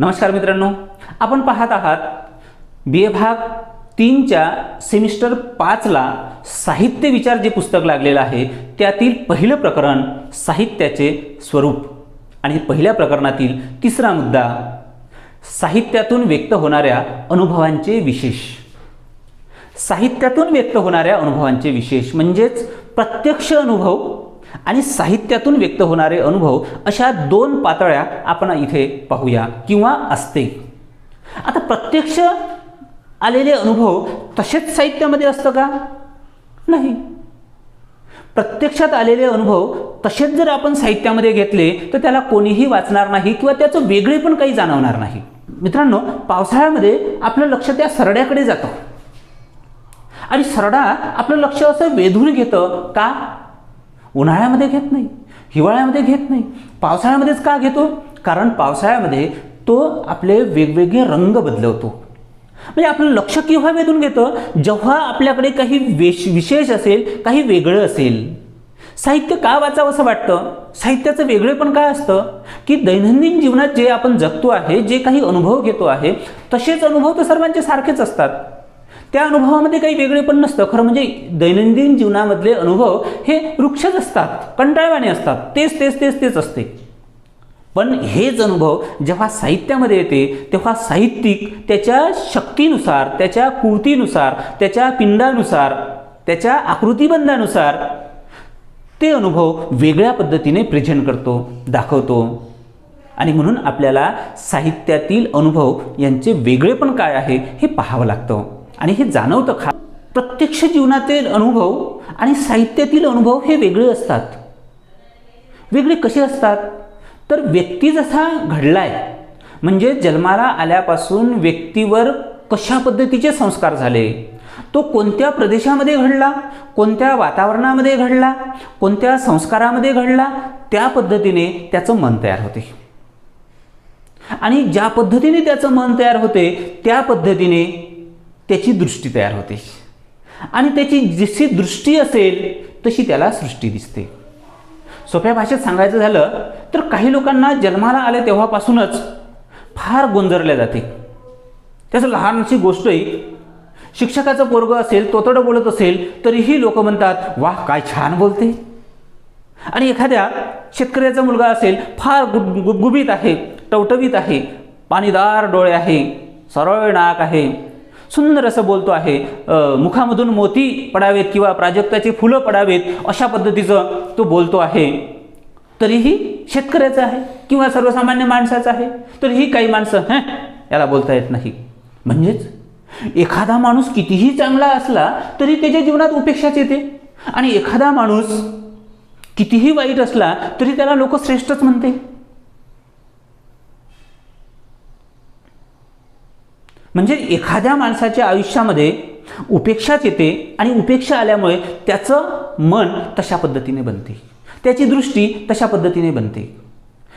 नमस्कार मित्रांनो आपण पाहत आहात बी ए भाग तीनच्या सेमिस्टर पाचला साहित्य विचार जे पुस्तक लागलेलं आहे त्यातील पहिलं प्रकरण साहित्याचे स्वरूप. आणि पहिल्या प्रकरणातील तिसरा मुद्दा साहित्यातून व्यक्त होणाऱ्या अनुभवांचे विशेष. साहित्यातून व्यक्त होणाऱ्या अनुभवांचे विशेष म्हणजेच प्रत्यक्ष अनुभव आणि साहित्यातून व्यक्त होणारे अनुभव अशा दोन पातळ्या आपण इथे पाहूया किंवा असते आता प्रत्यक्ष आलेले अनुभव तसेच साहित्यामध्ये असतं का? नाही. प्रत्यक्षात आलेले अनुभव तसेच जर आपण साहित्यामध्ये घेतले तर त्याला कोणीही वाचणार नाही किंवा त्याचं वेगळे पण काही जाणवणार नाही. मित्रांनो पावसाळ्यामध्ये आपलं लक्ष त्या सरड्याकडे जातं. आणि सरडा आपलं लक्ष असं वेधून घेतं का? उन्हाळ्यामध्ये घेत नाही हिवाळ्यामध्ये घेत नाही. पावसाळ्यामध्येच का घेतो? कारण पावसाळ्यामध्ये तो आपले वेगवेगळे रंग बदलवतो. म्हणजे आपलं लक्ष केव्हा वेधून घेतं? जेव्हा आपल्याकडे काही वेश विशेष असेल काही वेगळं असेल. साहित्य का वाचावं असं वाटतं? साहित्याचं वेगळे पण काय असतं? की दैनंदिन जीवनात जे आपण जगतो आहे जे काही अनुभव घेतो आहे तसेच अनुभव तर सर्वांचे सारखेच असतात. त्या अनुभवामध्ये काही वेगळे पण नसतं. खरं म्हणजे दैनंदिन जीवनामधले अनुभव हे वृक्षच असतात कंटाळवाणे असतात. तेच तेच तेच तेच असते. पण हेच अनुभव जेव्हा साहित्यामध्ये येते तेव्हा साहित्यिक त्याच्या शक्तीनुसार त्याच्या कृतीनुसार त्याच्या पिंडानुसार त्याच्या आकृतिबंधानुसार ते अनुभव वेगळ्या पद्धतीने प्रेझेंट करतो दाखवतो. आणि म्हणून आपल्याला साहित्यातील अनुभव यांचे वेगळेपण काय आहे हे पाहावं लागतं. आणि हे जाणवतं खा प्रत्यक्ष जीवनातील अनुभव आणि साहित्यातील अनुभव हे वेगळे असतात. वेगळे कसे असतात? तर व्यक्ती जसा घडलाय म्हणजे जन्माला आल्यापासून व्यक्तीवर कशा पद्धतीचे संस्कार झाले? तो कोणत्या प्रदेशामध्ये घडला? कोणत्या वातावरणामध्ये घडला? कोणत्या संस्कारामध्ये घडला? त्या पद्धतीने त्याचं मन तयार होते. आणि ज्या पद्धतीने त्याचं मन तयार होते त्या पद्धतीने त्याची दृष्टी तयार होते. आणि त्याची जशी दृष्टी असेल तशी त्याला सृष्टी दिसते. सोप्या भाषेत सांगायचं झालं तर काही लोकांना जन्माला आले तेव्हापासूनच फार गोंधरल्या जाते. त्याचं लहानशी गोष्टही शिक्षकाचं पोरग असेल तोतडं बोलत असेल तरीही लोक म्हणतात वाह काय छान बोलते. आणि एखाद्या शेतकऱ्याचा मुलगा असेल फार गुब गुबगुबीत आहे टवटवीत आहे पाणीदार डोळे आहे सरळ नाक आहे सुंदर असं बोलतो आहे. मुखामधून मोती पडावेत किंवा प्राजक्ताची फुलं पडावेत अशा पद्धतीचं तो बोलतो आहे. तरीही शेतकऱ्याचं आहे किंवा सर्वसामान्य माणसाचं आहे? तरीही काही माणसं हं याला बोलता येत नाही. म्हणजेच एखादा माणूस कितीही चांगला असला तरी त्याच्या जीवनात उपेक्षाच येते. आणि एखादा माणूस कितीही वाईट असला तरी त्याला लोक श्रेष्ठच म्हणते. म्हणजे एखाद्या माणसाच्या आयुष्यामध्ये उपेक्षाच येते आणि उपेक्षा आल्यामुळे त्याचं मन तशा पद्धतीने बनते. त्याची दृष्टी तशा पद्धतीने बनते.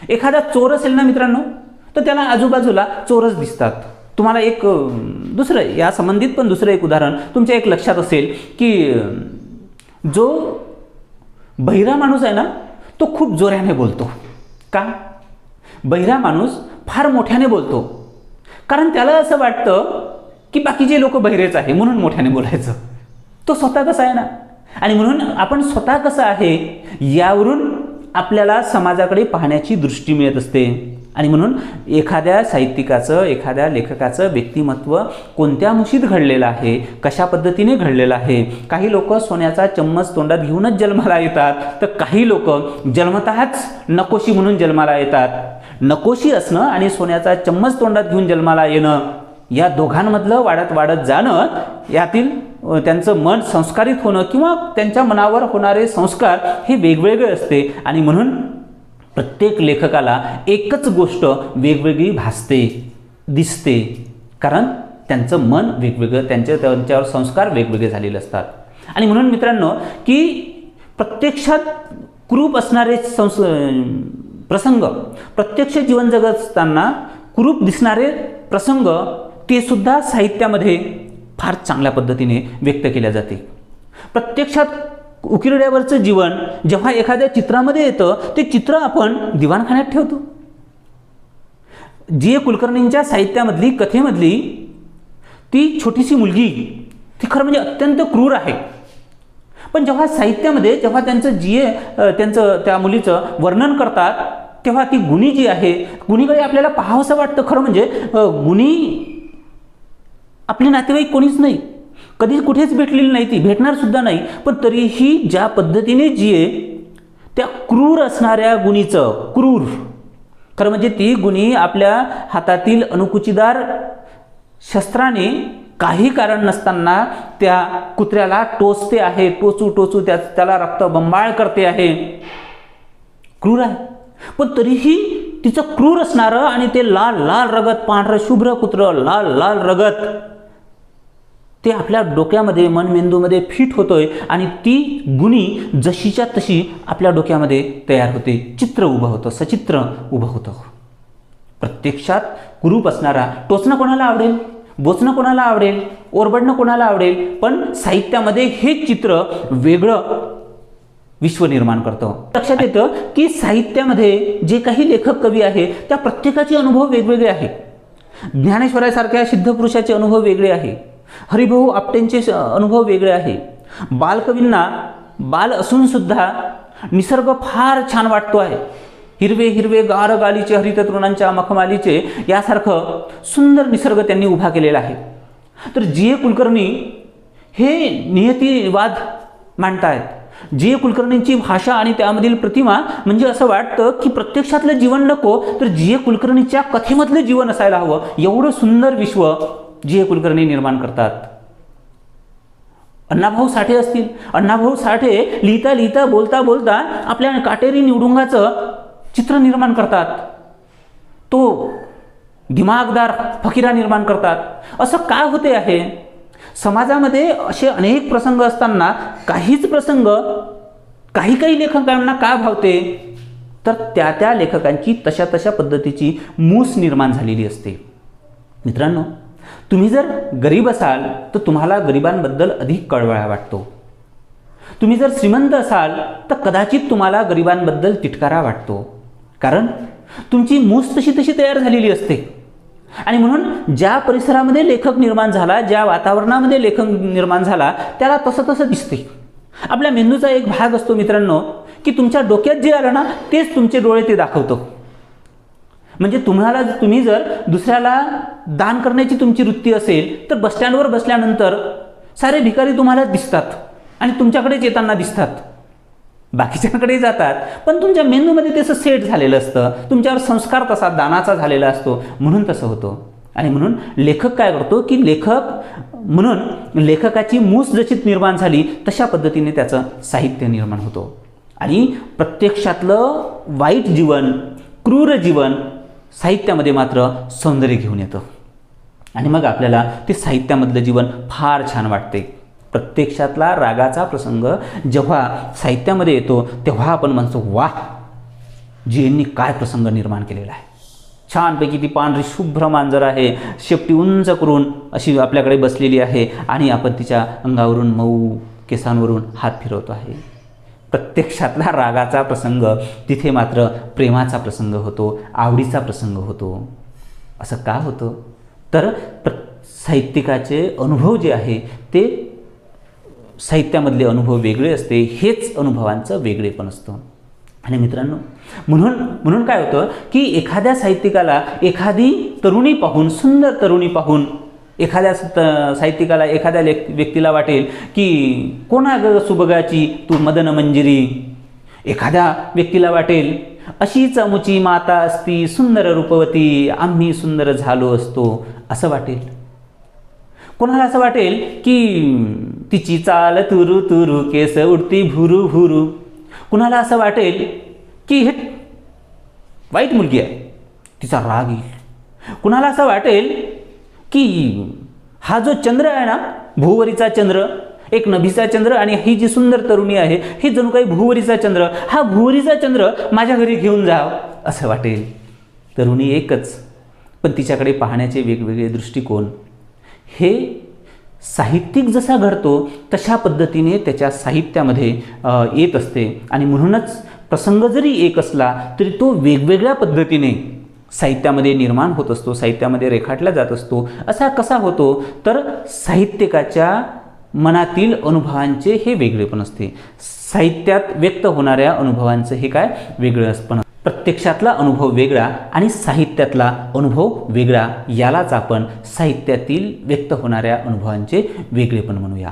एखादा चोर असेल ना मित्रांनो तर त्याला आजूबाजूला चोरच दिसतात. तुम्हाला एक दुसरं या संबंधित पण दुसरं एक उदाहरण तुमच्या एक लक्षात असेल की जो बहिरा माणूस आहे ना तो खूप जोऱ्याने बोलतो. का? बहिरा माणूस फार मोठ्याने बोलतो. कारण त्याला असं वाटतं की बाकीचे लोक बहिरेच आहे म्हणून मोठ्याने बोलायचं. तो स्वतः कसा आहे ना? आणि म्हणून आपण स्वतः कसं आहे यावरून आपल्याला समाजाकडे पाहण्याची दृष्टी मिळत असते. आणि म्हणून एखाद्या साहित्यिकाचं एखाद्या लेखकाचं व्यक्तिमत्व कोणत्या मुशीत घडलेलं आहे कशा पद्धतीने घडलेलं आहे? काही लोक सोन्याचा चम्मच तोंडात घेऊनच जन्माला येतात तर काही लोक जन्मतःच नकोशी म्हणून जन्माला येतात. नकोशी असणं आणि सोन्याचा चम्मच तोंडात घेऊन जन्माला येणं या दोघांमधलं वाढत वाढत जाणं यातील त्यांचं मन संस्कारित होणं किंवा त्यांच्या मनावर होणारे संस्कार हे वेगवेगळे असते. आणि म्हणून प्रत्येक लेखकाला एकच गोष्ट वेगवेगळी भासते दिसते. कारण त्यांचं मन वेगवेगळं त्यांचे त्यांच्यावर संस्कार वेगवेगळे झालेले असतात. आणि म्हणून मित्रांनो की प्रत्यक्षात क्रूप असणारे संस प्रसंग. प्रत्यक्ष जीवन जगत असताना कुरूप दिसणारे प्रसंग ते सुद्धा साहित्यामध्ये फार चांगल्या पद्धतीने व्यक्त केल्या जाते. प्रत्यक्षात उकिरड्यावरचं जीवन जेव्हा एखाद्या चित्रामध्ये येतं ते चित्र आपण दिवाणखान्यात ठेवतो. जी ए कुलकर्णींच्या साहित्यामधली कथेमधली ती छोटीशी मुलगी ती खरं म्हणजे अत्यंत क्रूर आहे. पण जेव्हा साहित्यामध्ये जेव्हा त्यांचं जी ए त्यांचं त्या मुलीचं वर्णन करतात तेव्हा ती गुणी जी आहे गुणीकडे आपल्याला पाहावंसं वाटतं खरं म्हणजे गुणी आपले नातेवाईक कोणीच नाही. कधी कुठेच भेटलेली नाही ती भेटणार सुद्धा नाही. पण तरीही ज्या पद्धतीने जी आहे त्या क्रूर असणाऱ्या गुणीचं क्रूर खरं म्हणजे ती गुणी आपल्या हातातील अनुकुचीदार शस्त्राने काही कारण नसताना त्या कुत्र्याला टोचते आहे टोचू टोचू त्या त्याला रक्त बंबाळ करते आहे. क्रूर आहे. पण तरीही तिचं क्रूर असणारं आणि ते लाल लाल रगत पांढरं शुभ्र कुत्रं लाल लाल रगत ते आपल्या डोक्यामध्ये मनमेंदूमध्ये फिट होतोय आणि ती गुणी जशीच्या तशी आपल्या डोक्यामध्ये तयार होते. चित्र उभं होतं सचित्र उभं होतं. प्रत्यक्षात कुरूप असणारा टोचणं कोणाला आवडेल? बोचणं कोणाला आवडेल? ओरबडणं कोणाला आवडेल? पण साहित्यामध्ये हे चित्र वेगळं विश्व निर्माण करतं. लक्षात येतं की साहित्यामध्ये जे काही लेखक कवी आहे त्या प्रत्येकाचे अनुभव वेगवेगळे आहे ज्ञानेश्वरासारख्या सिद्धपुरुषाचे अनुभव वेगळे आहे. हरिभाऊ आपटेंचे अनुभव वेगळे आहे. बालकवींना बाल असून सुद्धा निसर्ग फार छान वाटतो आहे. हिरवे हिरवे गार गालीचे हरित तृणांच्या मखमालीचे यासारखं सुंदर निसर्ग त्यांनी उभा केलेला आहे. तर जी ए कुलकर्णी हे नियतीवाद मांडतायत. जी ए कुलकर्णींची भाषा आणि त्यामधील प्रतिमा म्हणजे असं वाटतं की प्रत्यक्षातलं जीवन नको तर जी ए कुलकर्णीच्या कथेमधलं जीवन असायला हवं. एवढं सुंदर विश्व जी ए कुलकर्णी निर्माण करतात. अण्णाभाऊ साठे असतील. अण्णाभाऊ साठे लिहिता लिहिता बोलता बोलता आपल्या काटेरी निवडुंगाचं चित्र निर्माण करतात. तो दिमागदार फकीरा निर्माण करतात. असं का होते आहे? समाजामध्ये असे अनेक प्रसंग असताना काहीच प्रसंग काही काही लेखकांना का भावते? तर त्या त्या लेखकांची तशा तशा पद्धतीची मूस निर्माण झालेली असते. मित्रांनो तुम्ही जर गरीब असाल तर तुम्हाला गरिबांबद्दल अधिक कळवळा वाटतो. तुम्ही जर श्रीमंत असाल तर कदाचित तुम्हाला गरिबांबद्दल तिटकारा वाटतो. कारण तुमची मूस तशी तशी तयार झालेली असते. आणि म्हणून ज्या परिसरामध्ये लेखक निर्माण झाला ज्या वातावरणामध्ये लेखक निर्माण झाला त्याला तसं तसं दिसते. आपल्या मेंदूचा एक भाग असतो मित्रांनो की तुमच्या डोक्यात जे आलं ना तेच तुमचे डोळे ते दाखवतो. म्हणजे तुम्हाला तुम्ही जर दुसऱ्याला दान करण्याची तुमची वृत्ती असेल तर बसस्टँडवर बसल्यानंतर सारे भिकारी तुम्हाला दिसतात. आणि तुमच्याकडेच येताना दिसतात. बाकीच्यांकडे जातात. पण तुमच्या मेंदूमध्ये तसं सेट झालेलं असतं. तुमच्यावर संस्कार तसा दानाचा झालेला असतो. म्हणून तसं होतं. आणि म्हणून लेखक काय करतो की लेखक म्हणून लेखकाची मूस जशी निर्माण झाली तशा पद्धतीने त्याचं साहित्य निर्माण होतो. आणि प्रत्यक्षातलं वाईट जीवन क्रूर जीवन साहित्यामध्ये मात्र सौंदर्य घेऊन येतं. आणि मग आपल्याला ते साहित्यामधलं जीवन फार छान वाटते. प्रत्यक्षातला रागाचा प्रसंग जेव्हा साहित्यामध्ये येतो तेव्हा आपण म्हणतो वा जीएननी काय प्रसंग निर्माण केलेला आहे. छानपैकी ती पांढरी शुभ्र मांजर आहे शेपटी उंच करून अशी आपल्याकडे बसलेली आहे आणि आपण तिच्या अंगावरून मऊ केसांवरून हात फिरवतो आहे. प्रत्यक्षातला रागाचा प्रसंग तिथे मात्र प्रेमाचा प्रसंग होतो आवडीचा प्रसंग होतो. असं का होतं? तर प्र साहित्यिकाचे अनुभव जे आहे ते साहित्यामधले अनुभव वेगळे असते हेच अनुभवांचं वेगळेपण असतं. आणि मित्रांनो म्हणून म्हणून काय होतं की एखाद्या साहित्यिकाला एखादी तरुणी पाहून सुंदर तरुणी पाहून एखाद्या साहित्यिकाला एखाद्या लेख व्यक्तीला वाटेल की कोणा ग सुबगाची तू मदन मंजिरी? एखाद्या व्यक्तीला वाटेल अशी चमुची माता असती सुंदर रूपवती आम्ही सुंदर झालो असतो असं वाटेल. कोणाला असं वाटेल की तिची चाल तुरु तुरु केस उडती भुरू भुरू. कुणाला असं वाटेल की हे वाईट मुलगी आहे तिचा राग येईल. कुणाला असं वाटेल की हा जो चंद्र आहे ना भूवरीचा चंद्र एक नभीचा चंद्र आणि ही जी सुंदर तरुणी आहे ही जणू काही भूवरीचा चंद्र हा भूवरीचा चंद्र माझ्या घरी घेऊन जाव असं वाटेल. तरुणी एकच पण तिच्याकडे पाहण्याचे वेगवेगळे दृष्टिकोन. हे साहित्यिक जसा घडतो तशा पद्धतीने त्याच्या साहित्यामध्ये येत असते. आणि म्हणूनच प्रसंग जरी एक असला तरी तो वेगवेगळ्या पद्धतीने साहित्यामध्ये निर्माण होत असतो साहित्यामध्ये रेखाटला जात असतो. असा कसा होतो तर साहित्यिकाच्या मनातील अनुभवांचे हे वेगळेपण असते. साहित्यात व्यक्त होणाऱ्या अनुभवांचं हे काय? वेगळं असपण प्रत्यक्षातला अनुभव वेगळा आणि साहित्यातला अनुभव वेगळा यालाच आपण साहित्यातील व्यक्त होणाऱ्या अनुभवांचे वेगळेपण म्हणूया.